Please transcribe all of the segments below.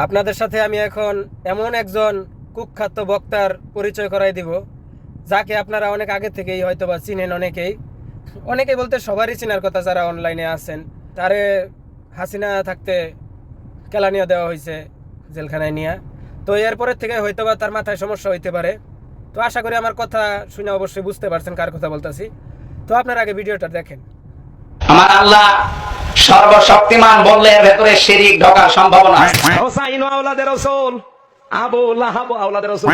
আপনাদের সাথে আমি এখন এমন একজন কুখ্যাত বক্তার পরিচয় করাই দিব, যাকে আপনারা অনেক আগে থেকেই হয়তো বা চিনেন অনেকেই। অনেকে বলতে সবারই চেনার কথা যারা অনলাইনে আছেন। তারে হাসিনা থাকতে কেলানিয়া দেওয়া হয়েছে জেলখানায় নিয়ে। তো এরপরের থেকে হয়তো বা তার মাথায় সমস্যা হইতে পারে। তো আশা করি আমার কথা শুনে অবশ্যই বুঝতে পারছেন কার কথা বলতেছি। তো আপনার আগে ভিডিওটা দেখেন। আমার আল্লাহ সর্বশক্তিমান বললে এর ভেতরে শিরিক ঢোকার সম্ভাবনা হোসাইন আওলাদের রসুল আবু লাহাব আওলাদের রসুল।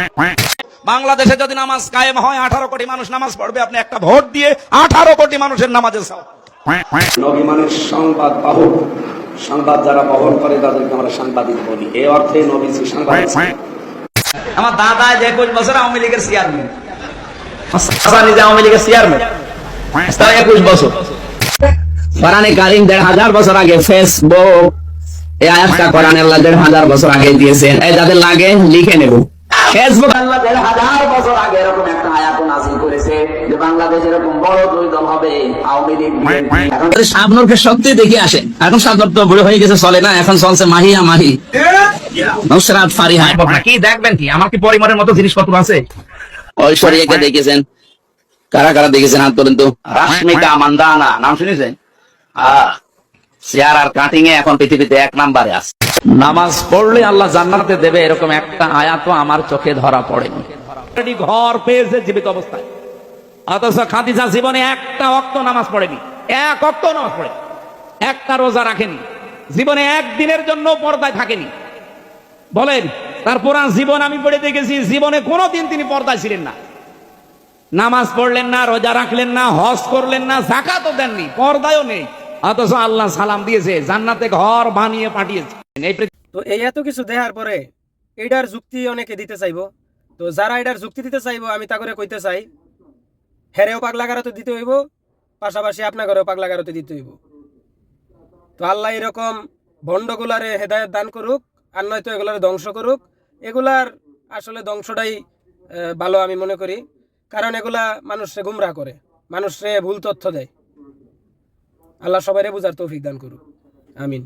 বাংলাদেশে যদি নামাজ কায়েম হয় আঠারো কোটি মানুষ নামাজ পড়বে আপনি একটা ভোট দিয়ে আঠারো কোটি মানুষের সওয়াব। নবী মানুষ সংবাদ বাহক সংবাদ যারা বহন করে তাদেরকে আমরা সাংবাদিক বলি। এই অর্থে নবীজি সাংবাদিক। আমার দাদা যে একুশ বছর আওয়ামী লীগের চেয়ারম্যান নিজে আওয়ামী লীগের চেয়ারম্যান তার একুশ বছর। কোরআনে কারিম দেড় হাজার বছর আগে ফেসবুক এই আয়াতটা কোরআন আল্লাহ দেড় হাজার বছর আগে দিয়েছেন। এই যাদের লাগে লিখে নেব। ফেসবুক আল্লাহ দেড় হাজার বছর আগে এরকম একটা আয়াত নাজিল করেছে যে বাংলাদেশ এরকম বড় দুই দল হবে আওয়ামী লীগ এখন শাবনুরকে সত্যি দেখে আসেন এখন শাবনুর তো বুড়ো হয়ে গেছে চলে না এখন চলছে মাহিয়া মাহি। নুসরাত ফারিহা। কি দেখবেন কি? আমার কি পরিমাণের মতো জিনিসপত্র আছে? ঐশ্বরিয়াকে দেখেছেন। কারা কারা দেখেছেন? হাত তোলেন তো। রাশ্মিকা মান্দানা নাম শুনেছেন? চেয়ার আর কাটিং এ এখন পৃথিবীতে এক নাম্বারে আছে। নামাজ পড়লে আল্লাহ জান্নাতে দেবে এরকম একটা আয়াত আমার চোখে ধরা পড়েনি। ঘর পেয়েছে জীবিত অবস্থায়। অথচ খাদিজা জীবনে একটা অক্ত নামাজ পড়েনি। এক অক্ত নামাজ পড়ে। একটা রোজা রাখেনি। জীবনে একদিনের জন্য পর্দায় থাকেনি। বলেন তার পুরা জীবন আমি পড়ে দেখেছি জীবনে কোনোদিন তিনি পর্দায় ছিলেন না। নামাজ পড়লেন না রোজা রাখলেন না হজ করলেন না জাকাতও দেননি পর্দায়ও নেই। অথচ আল্লাহ সালাম দিয়েছে, জান্নাতে ঘর বানিয়ে পাঠিয়েছে। তো এই এত কিছু দেখার পরে এটার যুক্তি অনেকে দিতে চাইব। তো যারা এটার যুক্তি দিতে চাইব, আমি তা করে কইতে চাই, হেরেও পাগলা গারোতে দিতে হইব, পাশাপাশি আপনাকেও পাগলা গারোতে দিতে হইব। তো আল্লাহ এরকম ভণ্ডগুলারে হেদায়ত দান করুক, আর নয়তো এগুলার ধ্বংস করুক। এগুলার আসলে ধ্বংসটাই ভালো আমি মনে করি। কারণ এগুলা মানুষরে গুমরা করে, মানুষরে ভুল তথ্য দেয়। আল্লাহ সবাইরে বোঝার তৌফিক দান করুক। আমিন।